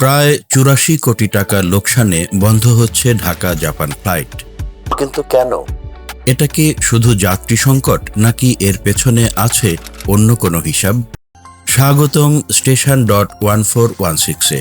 প্রায় চুরাশি কোটি টাকা লোকসানে বন্ধ হচ্ছে ঢাকা জাপান ফ্লাইট। কিন্তু কেন? এটা কি শুধু যাত্রী সংকট নাকি এর পেছনে আছে অন্য কোনো হিসাব? স্বাগতম station dot one four one সিক্সে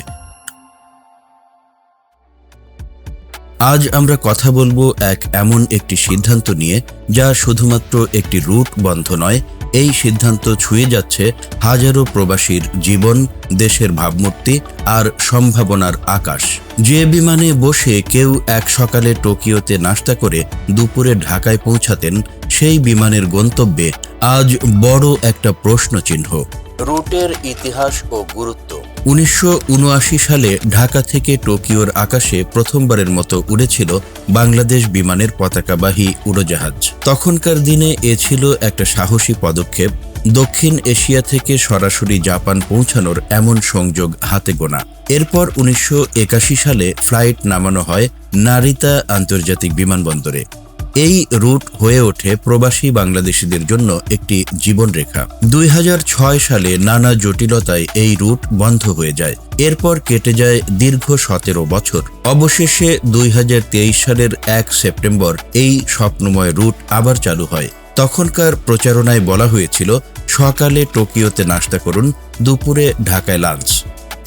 আজ আমরা কথা বলব এক এমন একটি সিদ্ধান্ত নিয়ে, যা শুধুমাত্র একটি রুট বন্ধ নয়, এই সিদ্ধান্ত ছুঁয়ে যাচ্ছে হাজারো প্রবাসীর জীবন, দেশের ভাবমূর্তি আর সম্ভাবনার আকাশ। যে বিমানে বসে কেউ এক সকালে টোকিওতে নাস্তা করে দুপুরে ঢাকায় পৌঁছাতেন, সেই বিমানের গন্তব্যে আজ বড় একটা প্রশ্নচিহ্ন। রুটের ইতিহাস ও গুরুত্ব। উনিশশো উনআশি সালে ঢাকা থেকে টোকিওর আকাশে প্রথমবারের মতো উড়েছিল বাংলাদেশ বিমানের পতাকাবাহী উড়োজাহাজ। তখনকার দিনে এ ছিল একটা সাহসী পদক্ষেপ। দক্ষিণ এশিয়া থেকে সরাসরি জাপান পৌঁছানোর এমন সংযোগ হাতে গোনা। এরপর উনিশশো একাশি সালে ফ্লাইট নামানো হয় নারিতা আন্তর্জাতিক বিমানবন্দরে। এই রুট হয়ে ওঠে প্রবাসী বাংলাদেশিদের জন্য একটি জীবনরেখা। দুই হাজার ছয় সালে নানা জটিলতায় এই রুট বন্ধ হয়ে যায়। এরপর কেটে যায় দীর্ঘ সতেরো বছর। অবশেষে দুই হাজার তেইশ সালের এক সেপ্টেম্বর এই স্বপ্নময় রুট আবার চালু হয়। তখনকার প্রচারণায় বলা হয়েছিল, সকালে টোকিওতে নাস্তা করুন, দুপুরে ঢাকায় লাঞ্চ।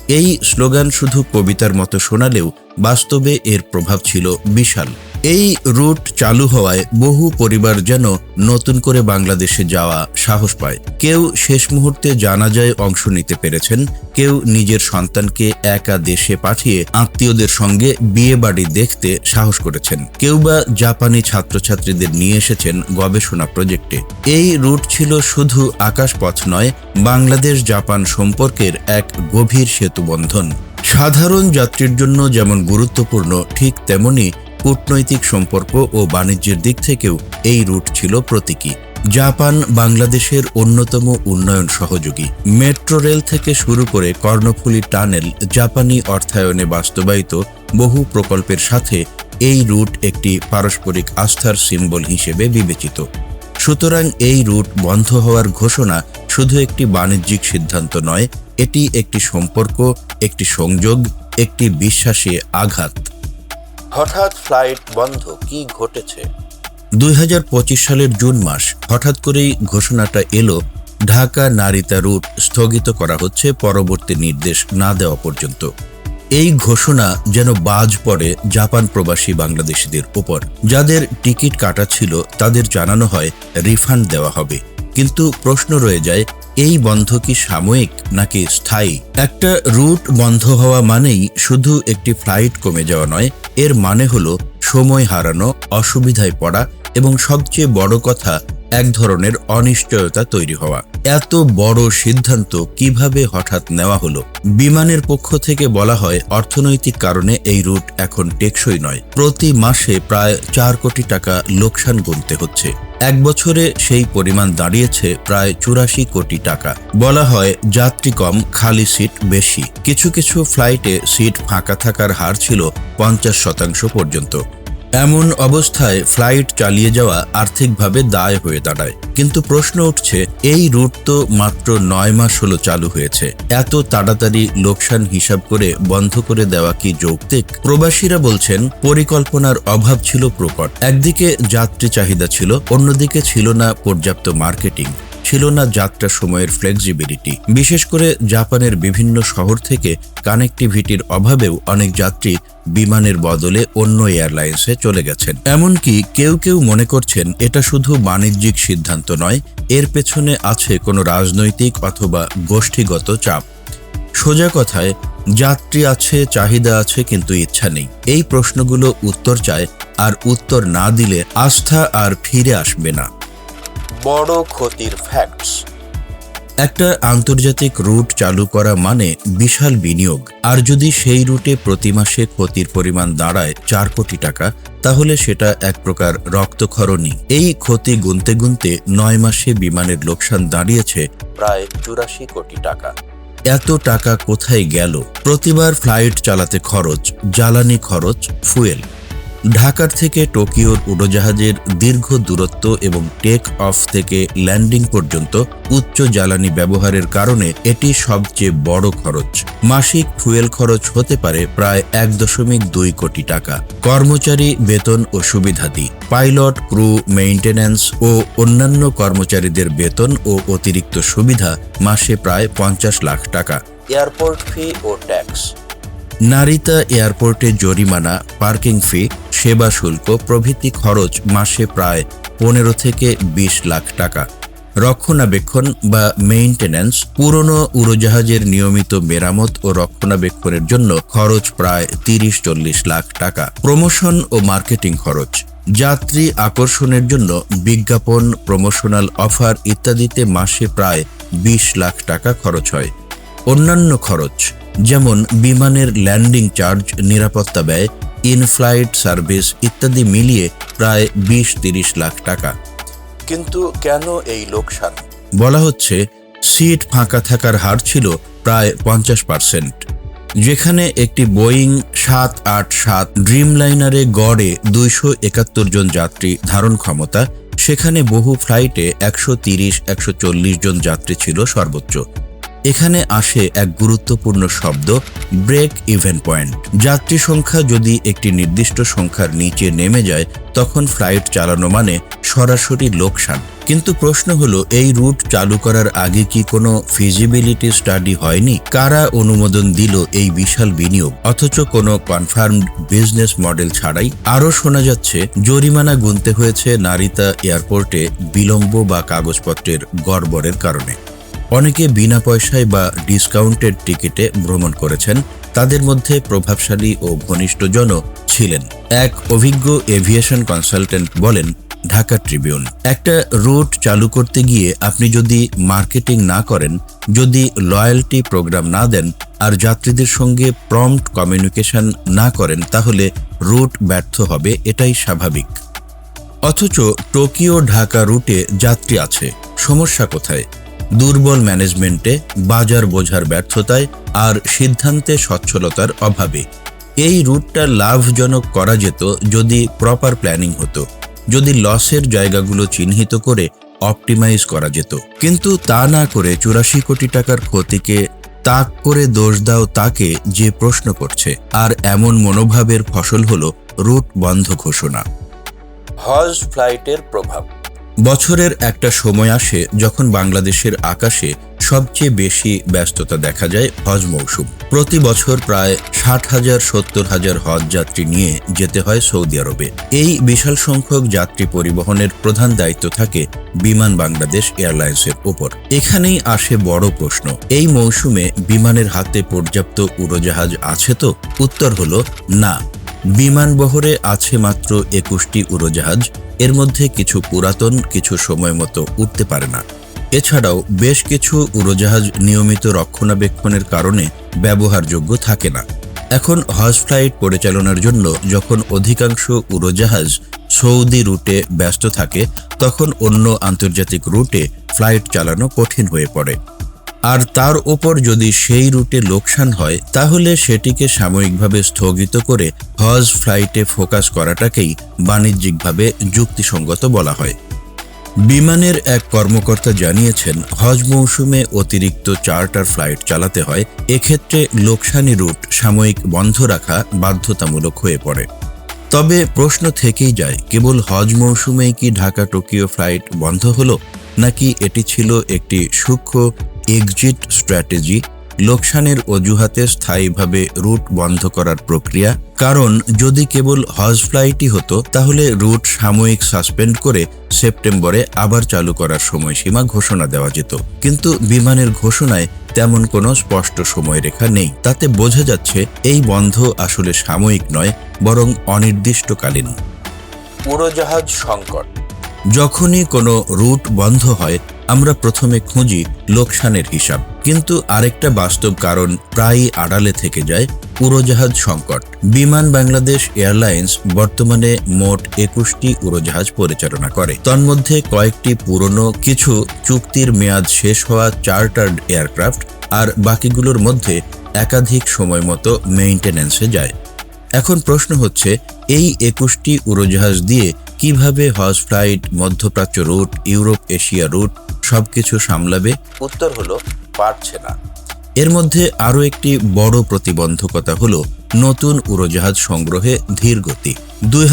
এই স্লোগান শুধু কবিতার মতো শোনালেও বাস্তবে এর প্রভাব ছিল বিশাল। এই রুট চালু হওয়ায় বহু পরিবার যেন নতুন করে বাংলাদেশে যাওয়া সাহস পায়। কেউ শেষ মুহূর্তে জানাজায় অংশ নিতে পেরেছেন, কেউ নিজের সন্তানকে একা দেশে পাঠিয়ে আত্মীয়দের সঙ্গে বিয়ে বাড়ি দেখতে সাহস করেছেন। কেউ বা জাপানি ছাত্রছাত্রীদের নিয়ে এসেছেন গবেষণা প্রজেক্টে। এই রুট ছিল শুধু আকাশপথ নয়, বাংলাদেশ জাপান সম্পর্কের এক গভীর সেতুবন্ধন। সাধারণ যাত্রীর জন্য যেমন গুরুত্বপূর্ণ, ঠিক তেমনি কূটনৈতিক সম্পর্ক ও বাণিজ্যের দিক থেকেও এই রুট ছিল প্রতীকী। জাপান বাংলাদেশের অন্যতম উন্নয়ন সহযোগী। মেট্রো রেল থেকে শুরু করে কর্ণফুলী টানেল জাপানি অর্থায়নে বাস্তবায়িত বহু প্রকল্পের সাথে এই রুট একটি পারস্পরিক আস্থার সিম্বল হিসেবে বিবেচিত। সুতরাং এই রুট বন্ধ হওয়ার ঘোষণা শুধু একটি বাণিজ্যিক সিদ্ধান্ত নয়, এটি একটি সম্পর্ক, একটি সংযোগ, একটি বিশ্বাসে আঘাত। হঠাৎ ফ্লাইট বন্ধ, কি ঘটেছে? দুই হাজার পঁচিশ সালের জুন মাস, হঠাৎ করেই ঘোষণাটা এলো, ঢাকা নারিতা রুট স্থগিত করা হচ্ছে পরবর্তী নির্দেশ না দেওয়া পর্যন্ত। এই ঘোষণা যেন বাজ পড়ে জাপান প্রবাসী বাংলাদেশিদের উপর। যাদের টিকিট কাটা ছিল, তাদের জানানো হয়, রিফান্ড দেওয়া হবে। কিন্তু প্রশ্ন রয়ে যায় এই বন্ধ কি সাময়িক নাকি স্থায়ী? একটা রুট বন্ধ হওয়া মানেই শুধু একটি ফ্লাইট কমে যাওয়া নয়, এর মানে হলো সময় হারানো, অসুবিধায় পড়া এবং সবচেয়ে বড় কথা, এক ধরনের অনিশ্চয়তা তৈরি হওয়া। এত বড় সিদ্ধান্ত কীভাবে হঠাৎ নেওয়া হলো? বিমানের পক্ষ থেকে বলা হয়, অর্থনৈতিক কারণে এই রুট এখন টেকসই নয়। প্রতি মাসে প্রায় চার কোটি টাকা লোকসান গুনতে হচ্ছে। এক বছরে সেই পরিমাণ দাঁড়িয়েছে প্রায় চুরাশি কোটি টাকা। বলা হয় যাত্রী কম, খালি সিট বেশি। কিছু কিছু ফ্লাইটে সিট ফাঁকা থাকার হার ছিল পঞ্চাশ শতাংশ পর্যন্ত। এমন অবস্থায় ফ্লাইট চালিয়ে যাওয়া আর্থিকভাবে দায় হয়ে দাঁড়ায়। কিন্তু প্রশ্ন উঠছে, এই রুট তো মাত্র নয় মাস হলো চালু হয়েছে। এত তাড়াতাড়ি লোকসান হিসাব করে বন্ধ করে দেওয়া কি যৌক্তিক? প্রবাসীরা বলছেন, পরিকল্পনার অভাব ছিল প্রকট। একদিকে যাত্রী চাহিদা ছিল, অন্যদিকে ছিল না পর্যাপ্ত মার্কেটিং। ছিল না যাত্রা সময়ের ফ্লেক্সিবিলিটি বিশেষ করে জাপানের বিভিন্ন শহর থেকে কানেক্টিভিটির অভাবেও অনেক যাত্রী বিমানের বদলে অন্য এয়ারলাইন্সে চলে গেছেন। এমনকি কেউ কেউ মনে করছেন, এটা শুধু বাণিজ্যিক সিদ্ধান্ত নয়, এর পেছনে আছে কোনো রাজনৈতিক অথবা গোষ্ঠীগত চাপ। সোজা কথায়, যাত্রী আছে, চাহিদা আছে, কিন্তু ইচ্ছা নেই। এই প্রশ্নগুলো উত্তর চায়, আর উত্তর না দিলে আস্থা আর ফিরে আসবে না। বড় ক্ষতির ফ্যাক্টস একটা আন্তর্জাতিক রুট চালু করা মানে বিশাল বিনিয়োগ। আর যদি সেই রুটে প্রতি মাসে ক্ষতির পরিমাণ দাঁড়ায় চার কোটি টাকা, তাহলে সেটা এক প্রকার রক্তক্ষরণী এই ক্ষতি গুনতে গুনতে নয় মাসে বিমানের লোকসান দাঁড়িয়েছে প্রায় চুরাশি কোটি টাকা। এত টাকা কোথায় গেল? প্রতিবার ফ্লাইট চালাতে খরচ, জ্বালানি খরচ, ফুয়েল। ঢাকার থেকে টোকিওর উড়োজাহাজের দীর্ঘ দূরত্ব এবং টেক অফ থেকে ল্যান্ডিং পর্যন্ত উচ্চ জ্বালানি ব্যবহারের কারণে এটি সবচেয়ে বড় খরচ। মাসিক ফুয়েল খরচ হতে পারে প্রায় এক দশমিক দুই কোটি টাকা। কর্মচারী বেতন ও সুবিধাদি পাইলট ক্রু মেইন্টেন্যান্স ও অন্যান্য কর্মচারীদের বেতন ও অতিরিক্ত সুবিধা মাসে প্রায় পঞ্চাশ লাখ টাকা। এয়ারপোর্ট ফি ও ট্যাক্স। নারিতা এয়ারপোর্টে জরিমানা পার্কিং ফি সেবা শুল্ক, প্রভৃতি খরচ মাসে প্রায় পনেরো থেকে ২০ লাখ টাকা। রক্ষণাবেক্ষণ বা মেইন্টেন্যান্স পুরনো উড়োজাহাজের নিয়মিত মেরামত ও রক্ষণাবেক্ষণের জন্য খরচ প্রায় তিরিশ চল্লিশ লাখ টাকা। প্রমোশন ও মার্কেটিং খরচ, যাত্রী আকর্ষণের জন্য বিজ্ঞাপন, প্রমোশনাল অফার ইত্যাদিতে মাসে প্রায় ২০ লাখ টাকা খরচ হয়। অন্যান্য খরচ, যেমন বিমানের ল্যান্ডিং চার্জ, নিরাপত্তা ব্যয় ইন ফ্লাইট সার্ভিস ইত্যাদি মিলিয়ে প্রায় বিশ তিরিশ লাখ টাকা। কিন্তু কেন এই লোকসান? বলা হচ্ছে সিট ফাঁকা থাকার হার ছিল প্রায় পঞ্চাশ পার্সেন্ট। যেখানে একটি বোয়িং সাত আট সাত ড্রিমলাইনারে গড়ে দুইশো একাত্তর জন যাত্রী ধারণ ক্ষমতা সেখানে বহু ফ্লাইটে একশো তিরিশ একশো চল্লিশ জন যাত্রী ছিল সর্বোচ্চ। এখানে আসে এক গুরুত্বপূর্ণ শব্দ ব্রেক ইভেন পয়েন্ট যাত্রী সংখ্যা যদি একটি নির্দিষ্ট সংখ্যার নিচে নেমে যায়, তখন ফ্লাইট চালানো মানে সরাসরি লোকসান। কিন্তু প্রশ্ন হলো, এই রুট চালু করার আগে কি কোনো ফিজিবিলিটি স্টাডি হয়নি? কারা অনুমোদন দিল এই বিশাল বিনিয়োগ? অথচ কোনো কনফার্মড বিজনেস মডেল ছাড়াই আরও শোনা যাচ্ছে, জরিমানা গুনতে হয়েছে নারিতা এয়ারপোর্টে বিলম্ব বা কাগজপত্রের গড়বড়ের কারণে। অনেকে বিনা পয়সায় বা ডিসকাউন্টেড টিকিটে ভ্রমণ করেছেন, তাদের মধ্যে প্রভাবশালী ও ঘনিষ্ঠজনও ছিলেন। এক অভিজ্ঞ এভিয়েশন কনসালটেন্ট বলেন, ঢাকা ট্রিবিউন, একটা রুট চালু করতে গিয়ে আপনি যদি মার্কেটিং না করেন, যদি লয়্যালটি প্রোগ্রাম না দেন আর যাত্রীদের সঙ্গে প্রম্পট কমিউনিকেশন না করেন, তাহলে রুট ব্যর্থ হবে, এটাই স্বাভাবিক। অথচ টোকিও ঢাকা রুটে যাত্রী আছে, সমস্যা কোথায়? দুর্বল ম্যানেজমেন্টে বাজার বোঝার ব্যর্থতায় আর সিদ্ধান্তে সচ্ছলতার অভাবে। এই রুটটা লাভজনক করা যেত যদি প্রপার প্ল্যানিং হতো, যদি লসের জায়গাগুলো চিহ্নিত করে অপটিমাইজ করা যেত। কিন্তু তা না করে চুরাশি কোটি টাকার ক্ষতিকে তাক করে দোষ দাও তাকে যে প্রশ্ন করছে। আর এমন মনোভাবের ফসল হল রুট বন্ধ ঘোষণা। হজ ফ্লাইটের প্রভাব। বছরের একটা সময় আসে যখন বাংলাদেশের আকাশে সবচেয়ে বেশি ব্যস্ততা দেখা যায় হজ মৌসুম। প্রতি বছর প্রায় ষাট হাজার, সত্তর হাজার হজ যাত্রী নিয়ে যেতে হয় সৌদি আরবে। এই বিশাল সংখ্যক যাত্রী পরিবহনের প্রধান দায়িত্ব থাকে বিমান বাংলাদেশ এয়ারলাইন্সের ওপর। এখানেই আসে বড় প্রশ্ন, এই মৌসুমে বিমানের হাতে পর্যাপ্ত উড়োজাহাজ আছে তো? উত্তর হলো, না। বিমানবহরে আছে মাত্র একুশটি উড়োজাহাজ। এর মধ্যে কিছু পুরাতন, কিছু সময় মতো উঠতে পারে না। এছাড়াও বেশ কিছু উড়োজাহাজ নিয়মিত রক্ষণাবেক্ষণের কারণে ব্যবহারযোগ্য থাকে না। এখন হজ ফ্লাইট পরিচালনার জন্য যখন অধিকাংশ উড়োজাহাজ সৌদি রুটে ব্যস্ত থাকে, তখন অন্য আন্তর্জাতিক রুটে ফ্লাইট চালানো কঠিন হয়ে পড়ে। আর তার ওপর যদি সেই রুটে লোকসান হয়, তাহলে সেটিকে সাময়িকভাবে স্থগিত করে হজ ফ্লাইটে ফোকাস করাটাকেই বাণিজ্যিকভাবে যুক্তিসঙ্গত বলা হয়। বিমানের এক কর্মকর্তা জানিয়েছেন, হজ মৌসুমে অতিরিক্ত চার্টার ফ্লাইট চালাতে হয়, এক্ষেত্রে লোকসানি রুট সাময়িক বন্ধ রাখা বাধ্যতামূলক হয়ে পড়ে। তবে প্রশ্ন থেকেই যায়, কেবল হজ মৌসুমেই কি ঢাকা টোকিও ফ্লাইট বন্ধ হলো, নাকি এটি ছিল একটি সূক্ষ্ম এক্সিট স্ট্র্যাটেজি লোকসানের অজুহাতে স্থায়ীভাবে রুট বন্ধ করার প্রক্রিয়া। কারণ, যদি কেবল হজ ফ্লাইটই হতো, তাহলে রুট সাময়িক সাসপেন্ড করে সেপ্টেম্বরে আবার চালু করার সময়সীমা ঘোষণা দেওয়া যেত। কিন্তু বিমানের ঘোষণায় তেমন কোনো স্পষ্ট সময়রেখা নেই। তাতে বোঝা যাচ্ছে, এই বন্ধ আসলে সাময়িক নয়, বরং অনির্দিষ্টকালীন। উড়োজাহাজ সংকট। যখনই কোনো রুট বন্ধ হয়, আমরা প্রথমে খুঁজি লোকসানের হিসাব। কিন্তু আরেকটা বাস্তব কারণ প্রায়ই আড়ালে থেকে যায়, উড়োজাহাজ সংকট। বিমান বাংলাদেশ এয়ারলাইন্স বর্তমানে মোট একুশটি উড়োজাহাজ পরিচালনা করে। তন্মধ্যে কয়েকটি পুরনো, কিছু চুক্তির মেয়াদ শেষ হওয়া চার্টার্ড এয়ারক্রাফট আর বাকিগুলোর মধ্যে একাধিক সময় মতো মেইনটেন্যান্সে যায়। এখন প্রশ্ন হচ্ছে, এই একুশটি উড়োজাহাজ দিয়ে কীভাবে হজ ফ্লাইট, মধ্যপ্রাচ্য রুট, ইউরোপ, এশিয়া রুট সবকিছু সামলাবে? উত্তর হলো, পারছে না। এর মধ্যে আরও একটি বড় প্রতিবন্ধকতা হলো, নতুন উড়োজাহাজ সংগ্রহে ধীর গতি। দুই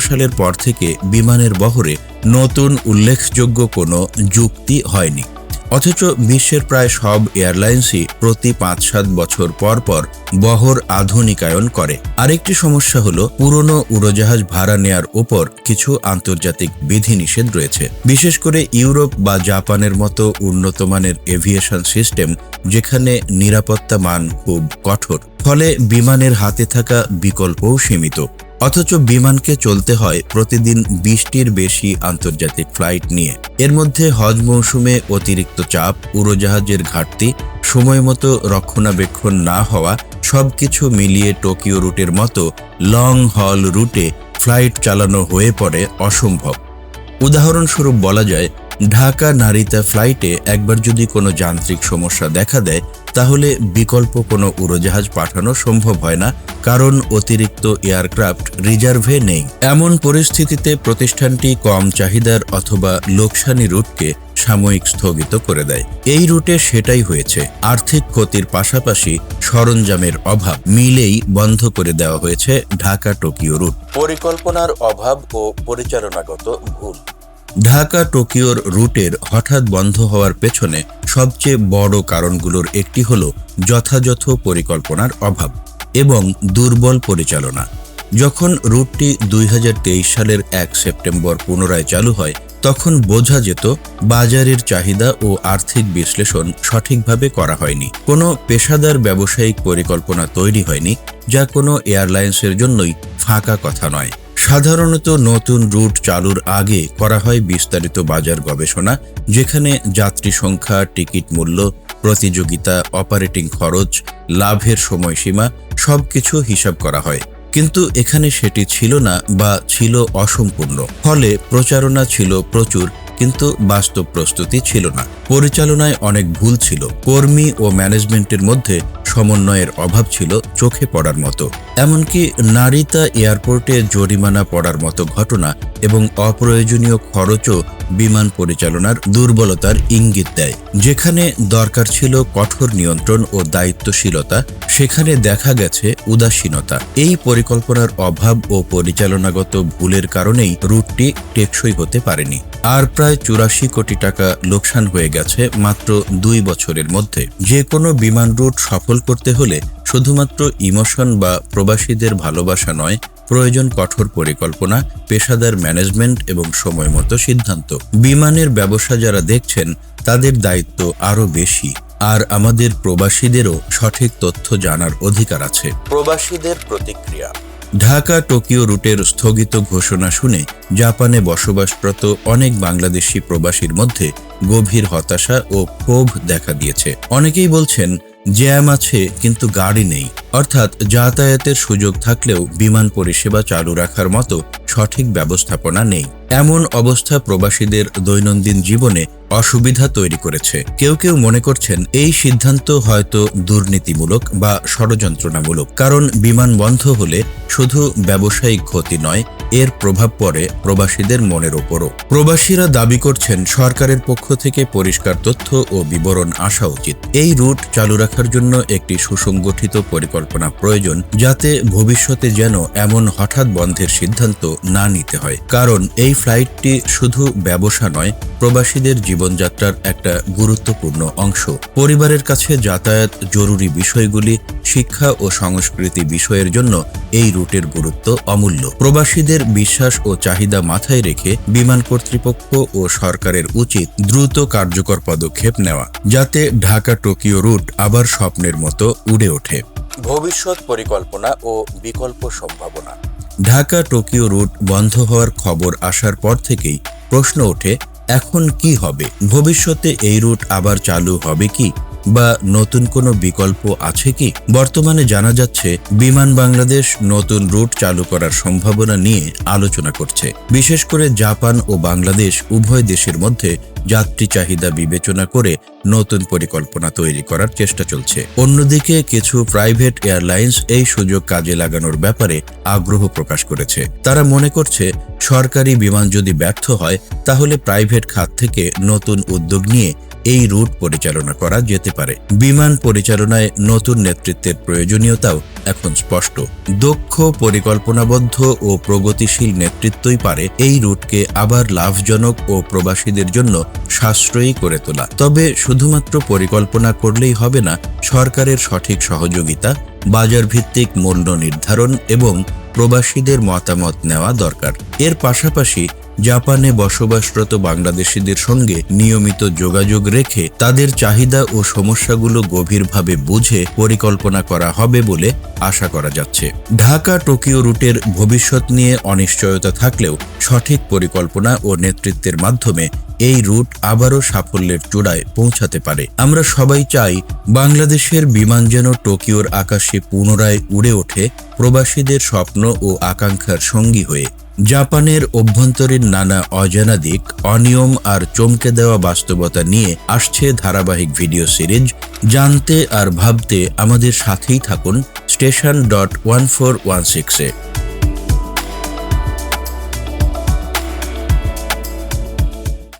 সালের পর থেকে বিমানের বহরে নতুন উল্লেখযোগ্য কোনো যুক্তি হয়নি। অথচ বিশ্বের প্রায় সব এয়ারলাইন্সই প্রতি পাঁচ সাত বছর পর পর বহর আধুনিকায়ন করে। আরেকটি সমস্যা হলো, পুরনো উড়োজাহাজ ভাড়া নেয়ার উপর কিছু আন্তর্জাতিক বিধিনিষেধ রয়েছে। বিশেষ করে ইউরোপ বা জাপানের মতো উন্নত মানের এভিয়েশন সিস্টেম যেখানে নিরাপত্তা মান খুব কঠোর। ফলে বিমানের হাতে থাকা বিকল্পও সীমিত। অথচ বিমানকে চলতে হয় প্রতিদিন বিশটির বেশি আন্তর্জাতিক ফ্লাইট নিয়ে। এর মধ্যে হজ মৌসুমে অতিরিক্ত চাপ, উড়োজাহাজের ঘাটতি সময়মতো রক্ষণাবেক্ষণ না হওয়া, সবকিছু মিলিয়ে টোকিও রুটের মতো লং হল রুটে ফ্লাইট চালানো হয়ে পড়ে অসম্ভব। উদাহরণস্বরূপ বলা যায়, ঢাকা নারিতা ফ্লাইটে একবার যদি কোনো যান্ত্রিক সমস্যা দেখা দেয় তাহলে বিকল্প কোনো উড়োজাহাজ পাঠানো সম্ভব হয় না, কারণ অতিরিক্ত এয়ারক্রাফট রিজার্ভে নেই। এমন পরিস্থিতিতে প্রতিষ্ঠানটি কম চাহিদার অথবা লোকসানি রুটকে সাময়িক স্থগিত করে দেয়। এই রুটে সেটাই হয়েছে। আর্থিক ক্ষতির পাশাপাশি সরঞ্জামের অভাব মিলেই বন্ধ করে দেওয়া হয়েছে ঢাকা টোকিও রুট। পরিকল্পনার অভাব ও পরিচালনাগত ভুল। ঢাকা টোকিওর রুটের হঠাৎ বন্ধ হওয়ার পেছনে সবচেয়ে বড় কারণগুলোর একটি হল যথাযথ পরিকল্পনার অভাব এবং দুর্বল পরিচালনা। যখন রুটটি দুই হাজার তেইশ সালের এক সেপ্টেম্বর পুনরায় চালু হয়, তখন বোঝা যেত বাজারের চাহিদা ও আর্থিক বিশ্লেষণ সঠিকভাবে করা হয়নি। কোনো পেশাদার ব্যবসায়িক পরিকল্পনা তৈরি হয়নি, যা কোনো এয়ারলাইন্সের জন্যই ফাঁকা কথা নয়। সাধারণত নতুন রুট চালুর আগে করা হয় বিস্তারিত বাজার গবেষণা, যেখানে যাত্রী সংখ্যা, টিকিট মূল্য, প্রতিযোগিতা, অপারেটিং খরচ, লাভের সময়সীমা, সবকিছু হিসাব করা হয়। কিন্তু এখানে সেটি ছিল না বা ছিল অসম্পূর্ণ। ফলে প্রচারণা ছিল প্রচুর, কিন্তু বাস্তব প্রস্তুতি ছিল না। পরিচালনায় অনেক ভুল ছিল। কর্মী ও ম্যানেজমেন্টের মধ্যে সমন্বয়ের অভাব ছিল চোখে পড়ার মতো। এমনকি নারিতা এয়ারপোর্টে জরিমানা পড়ার মতো ঘটনা এবং অপ্রয়োজনীয় খরচও বিমান পরিচালনার দুর্বলতার ইঙ্গিত দেয়। যেখানে দরকার ছিল কঠোর নিয়ন্ত্রণ ও দায়িত্বশীলতা, সেখানে দেখা গেছে উদাসীনতা। এই পরিকল্পনার অভাব ও পরিচালনাগত ভুলের কারণেই রুটটি টেকসই হতে পারেনি। আর প্রায় চুরাশি কোটি টাকা লোকসান হয়ে গেছে মাত্র দুই বছরের মধ্যে। যে কোনো বিমান রুট সফল করতে হলে শুধুমাত্র ইমোশন বা প্রবাসীদের ভালোবাসা নয় প্রয়োজন কঠোর পরিকল্পনা পেশাদার ম্যানেজমেন্ট এবং সময়মতো সিদ্ধান্ত। বিমানের ব্যবসা যারা দেখছেন তাদের দায়িত্ব আরও বেশি। আর আমাদের প্রবাসীদেরও সঠিক তথ্য জানার অধিকার আছে। প্রবাসীদের প্রতিক্রিয়া। ঢাকা টোকিও রুটের স্থগিত ঘোষণা শুনে জাপানে বসবাসরত অনেক বাংলাদেশি প্রবাসীর মধ্যে গভীর হতাশা ও ক্ষোভ দেখা দিয়েছে। অনেকেই বলছেন জ্যাম আছে কিন্তু গাড়ি নেই। অর্থাৎ যাতায়াতের সুযোগ থাকলেও বিমান পরিষেবা চালু রাখার মতো সঠিক ব্যবস্থাপনা নেই। এমন অবস্থা প্রবাসীদের দৈনন্দিন জীবনে অসুবিধা তৈরি করেছে। কেউ কেউ মনে করছেন এই সিদ্ধান্ত হয়তো দুর্নীতিমূলক বা ষড়যন্ত্রণামূলক, কারণ বিমান বন্ধ হলে শুধু ব্যবসায়িক ক্ষতি নয়, এর প্রভাব পড়ে প্রবাসীদের মনের ওপরও। প্রবাসীরা দাবি করছেন সরকারের পক্ষ থেকে পরিষ্কার তথ্য ও বিবরণ আসা উচিত। এই রুট চালু রাখার জন্য একটি সুসংগঠিত পরিকল্পনা প্রয়োজন যাতে ভবিষ্যতে যেন এমন হঠাৎ বন্ধের সিদ্ধান্ত না নিতে হয়। কারণ এই ফ্লাইটটি শুধু ব্যবসা নয়, প্রবাসীদের জীবনযাত্রার একটা গুরুত্বপূর্ণ অংশ। পরিবারের কাছে যাতায়াত জরুরি বিষয়গুলি, শিক্ষা ও সংস্কৃতি বিষয়ের জন্য এই রুটের গুরুত্ব অমূল্য। প্রবাসীদের বিশ্বাস ও চাহিদা মাথায় রেখে বিমান কর্তৃপক্ষ ও সরকারের উচিত দ্রুত কার্যকর পদক্ষেপ নেওয়া, যাতে ঢাকা টোকিও রুট আবার স্বপ্নের মতো উড়ে ওঠে। ভবিষ্যৎ পরিকল্পনা ও বিকল্প সম্ভাবনা। ঢাকা টোকিও রুট বন্ধ হওয়ার খবর আসার পর থেকেই প্রশ্ন ওঠে, এখন কি হবে? ভবিষ্যতে এই রুট আবার চালু হবে কি? বা নতুন কোনো বিকল্প আছে কি? বর্তমানে জানা যাচ্ছে, বিমান বাংলাদেশ নতুন রুট চালু করার সম্ভাবনা নিয়ে আলোচনা করছে। বিশেষ করে জাপান ও বাংলাদেশ উভয় দেশের মধ্যে যাত্রী চাহিদা বিবেচনা করে নতুন পরিকল্পনা তৈরি করার চেষ্টা চলছে। অন্যদিকে কিছু প্রাইভেট এয়ারলাইন্স এই সুযোগ কাজে লাগানোর ব্যাপারে আগ্রহ প্রকাশ করেছে। তারা মনে করছে, সরকারি বিমান যদি ব্যর্থ হয়, তাহলে প্রাইভেট খাত থেকে নতুন উদ্যোগ নিয়ে এই রুট পরিচালনা করা যেতে পারে। বিমান পরিচালনায় নতুন নেতৃত্বের প্রয়োজনীয়তাও এখন স্পষ্ট। দক্ষ, পরিকল্পনাবদ্ধ ও প্রগতিশীল নেতৃত্বই পারে এই রুটকে আবার লাভজনক ও প্রবাসীদের জন্য সাশ্রয়ী করে তোলা। তবে শুধুমাত্র পরিকল্পনা করলেই হবে না, সরকারের সঠিক সহযোগিতা বাজার ভিত্তিক মূল্য নির্ধারণ এবং প্রবাসীদের মতামত নেওয়া দরকার। এর পাশাপাশি জাপানে বসবাসরত বাংলাদেশিদের সঙ্গে নিয়মিত যোগাযোগ রেখে তাদের চাহিদা ও সমস্যাগুলো গভীরভাবে বুঝে পরিকল্পনা করা হবে বলে আশা করা যাচ্ছে। ঢাকা, টোকিও রুটের ভবিষ্যৎ নিয়ে অনিশ্চয়তা থাকলেও সঠিক পরিকল্পনা ও নেতৃত্বের মাধ্যমে এই রুট আবারও সাফল্যের চূড়ায় পৌঁছাতে পারে। আমরা সবাই চাই বাংলাদেশের বিমান যেন টোকিওর আকাশে পুনরায় উড়ে ওঠে, প্রবাসীদের স্বপ্ন ও আকাঙ্ক্ষার সঙ্গী হয়ে। জাপানের অভ্যন্তরীণ নানা অজানা দিক, অনিয়ম আর চমকে দেওয়া বাস্তবতা নিয়ে আসছে ধারাবাহিক ভিডিও সিরিজ। জানতে আর ভাবতে আমাদের সাথেই থাকুন station dot one four one সিক্সে